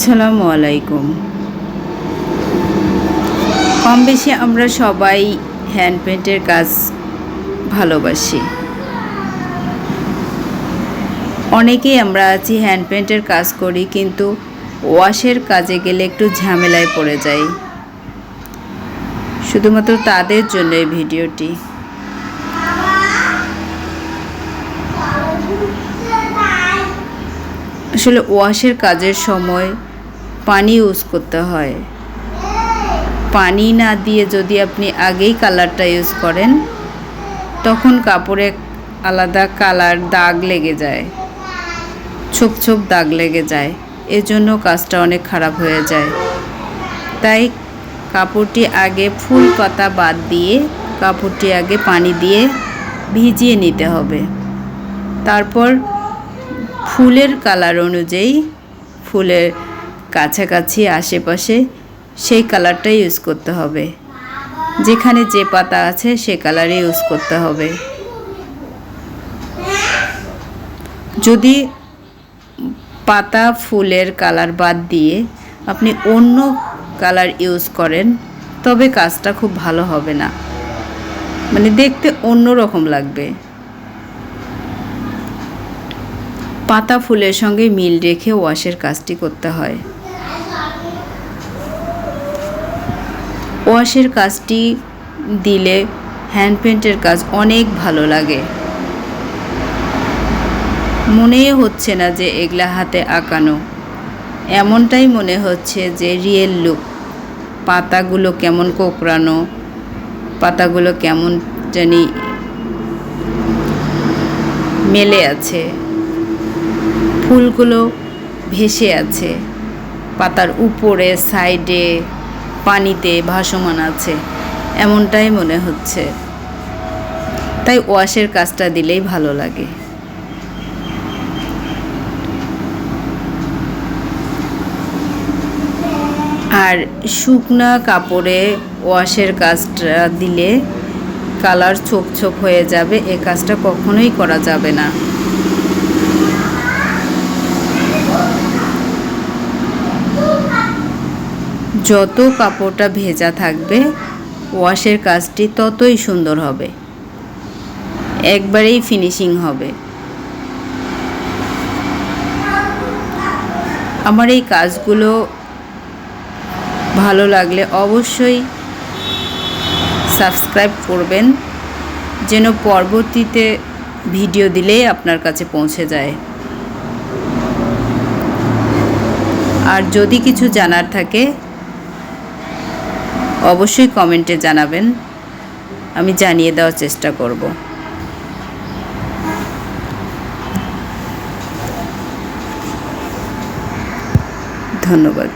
আসসালামু আলাইকুম। কম বেশি আমরা সবাই হ্যান্ড পেন্টের কাজ ভালোবাসি। অনেকেই আমরা আছি হ্যান্ড পেন্টের কাজ করি, কিন্তু ওয়াশের কাজে গেলে একটু ঝামেলায় পড়ে যাই। শুধুমাত্র তাদের জন্য এই ভিডিওটি। আসলে ওয়াশের কাজের সময় পানি ইউজ করতে হয়। পানি না দিয়ে যদি আপনি আগেই কালারটা ইউজ করেন, তখন কাপড়ে আলাদা কালার দাগ লেগে যায়। ছোপ ছোপ দাগ লেগে যায়। এজন্য কাজটা অনেক খারাপ হয়ে যায়। তাই কাপড়টি আগে ফুল পাতা বাদ দিয়ে, কাপড়টি আগে পানি দিয়ে ভিজিয়ে নিতে হবে। তারপর ফুলের কালার অনুযায়ী ফুলের কাছাকাছি আশেপাশে সেই কালারটা ইউজ করতে হবে। যেখানে যে পাতা আছে সে কালারই ইউজ করতে হবে। যদি পাতা ফুলের কালার বাদ দিয়ে আপনি অন্য কালার ইউজ করেন, তবে কাজটা খুব ভালো হবে না। মানে দেখতে অন্য রকম লাগবে। পাতা ফুলের সঙ্গে মিল রেখে ওয়াশের কাজটি করতে হয়। ওয়াশের কাজটি দিলে হ্যান্ড পেন্টের কাজ অনেক ভালো লাগে। মনেই হচ্ছে না যে এগুলা হাতে আঁকানো। এমনটাই মনে হচ্ছে যে রিয়েল লুক। পাতাগুলো কেমন কোকড়ানো, পাতাগুলো কেমন জানি মেলে আছে। ফুলগুলো ভেসে আছে। পাতার উপরে, সাইডে পানিতে ভাসমান আছে, এমনটাই মনে হচ্ছে। তাই ওয়াশের কাজটা দিলেই ভালো লাগে। আর শুকনা কাপড়ে ওয়াশের কাজটা দিলে কালার ছোপ ছোপ হয়ে যাবে, এ কাজটা কখনোই করা যাবে না। যত কাপড়টা ভেজা থাকবে ওয়াশের কাজটি ততই সুন্দর হবে। একবারেই ফিনিশিং হবে। আমার এই কাজগুলো ভালো লাগলে অবশ্যই সাবস্ক্রাইব করবেন, যেন পরবর্তীতে ভিডিও দিলেই আপনার কাছে পৌঁছে যায়। আর যদি কিছু জানার থাকে অবশ্যই কমেন্টে জানাবেন। আমি জানিয়ে দেওয়ার চেষ্টা করব। ধন্যবাদ।